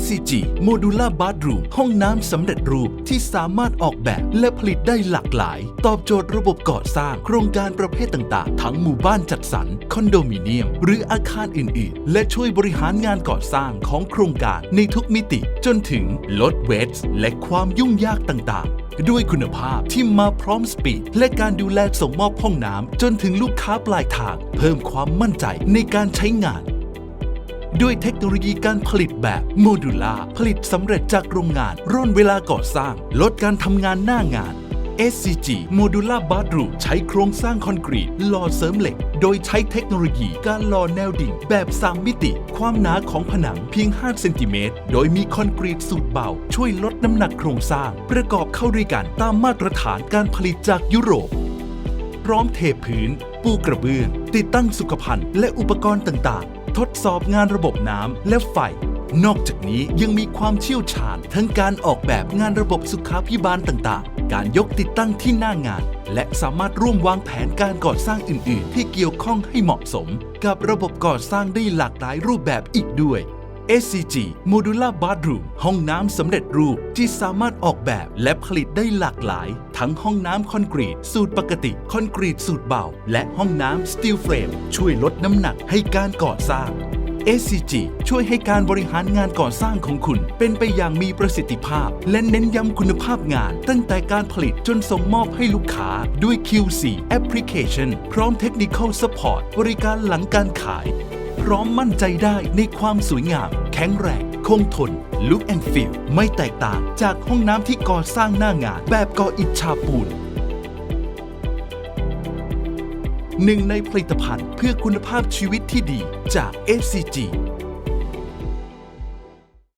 SCG Modular Bathroom ห้องน้ำสำเร็จรูปที่สามารถออกแบบและผลิตได้หลากหลาย ตอบโจทย์ระบบก่อสร้าง โครงการประเภทต่างๆ ทั้งหมู่บ้านจัดสรร คอนโดมิเนียม หรืออาคารอื่น ๆ และช่วยบริหารงานก่อสร้างของโครงการในทุกมิติ จนถึงลดเวทและความยุ่งยากต่าง ๆด้วยคุณภาพที่มาพร้อมสปีด และการดูแลส่งมอบห้องน้ำจนถึงลูกค้าปลายทาง เพิ่มความมั่นใจในการใช้งาน ด้วยเทคโนโลยีการผลิตแบบโมดูล่าผลิตสำเร็จจากโรงงาน ร่นเวลาก่อสร้าง ลดการทำงานหน้างาน SCG Modular Bathroom ใช้โครงสร้างคอนกรีตหล่อเสริมเหล็ก โดยใช้เทคโนโลยีการหล่อแนวดิ่งแบบ 3 มิติ ความหนาของผนังเพียง 5 เซนติเมตร โดยมีคอนกรีตสูตรเบา ช่วยลดน้ำหนักโครงสร้าง ประกอบเข้าด้วยกันตามมาตรฐานการผลิตจากยุโรป พร้อมเทพื้น ปูกระเบื้อง ติดตั้งสุขภัณฑ์และอุปกรณ์ต่างๆ ทดสอบงานระบบน้ำและไฟ นอกจากนี้ยังมีความเชี่ยวชาญทั้งการออกแบบงานระบบสุขาพิบาลต่างๆ การยกติดตั้งที่หน้างาน และสามารถร่วมวางแผนการก่อสร้างอื่น ๆ ที่เกี่ยวข้องให้เหมาะสม กับระบบก่อสร้างได้หลากหลายรูปแบบอีกด้วย SCG Modular Bathroom ห้องน้ำสำเร็จรูปที่สามารถออกแบบและผลิตได้หลากหลาย ทั้งห้องน้ำคอนกรีต สูตรปกติ คอนกรีตสูตรเบา และห้องน้ำสตีลเฟรมช่วยลดน้ำหนักให้การก่อสร้าง SCG ช่วยให้การบริหารงานก่อสร้างของคุณ เป็นไปอย่างมีประสิทธิภาพ และเน้นย้ำคุณภาพงาน ตั้งแต่การผลิตจนส่งมอบให้ลูกค้าด้วย QC Application พร้อม Technical Support บริการหลังการขาย พร้อมมั่นใจได้ในความสวยงาม แข็งแรง คงทน Look and Feel ไม่แตกต่างจากห้องน้ำที่ก่อสร้างหน้างาน แบบก่ออิฐชาบปูนหนึ่งในผลิตภัณฑ์เพื่อคุณภาพชีวิตที่ดีจาก FCG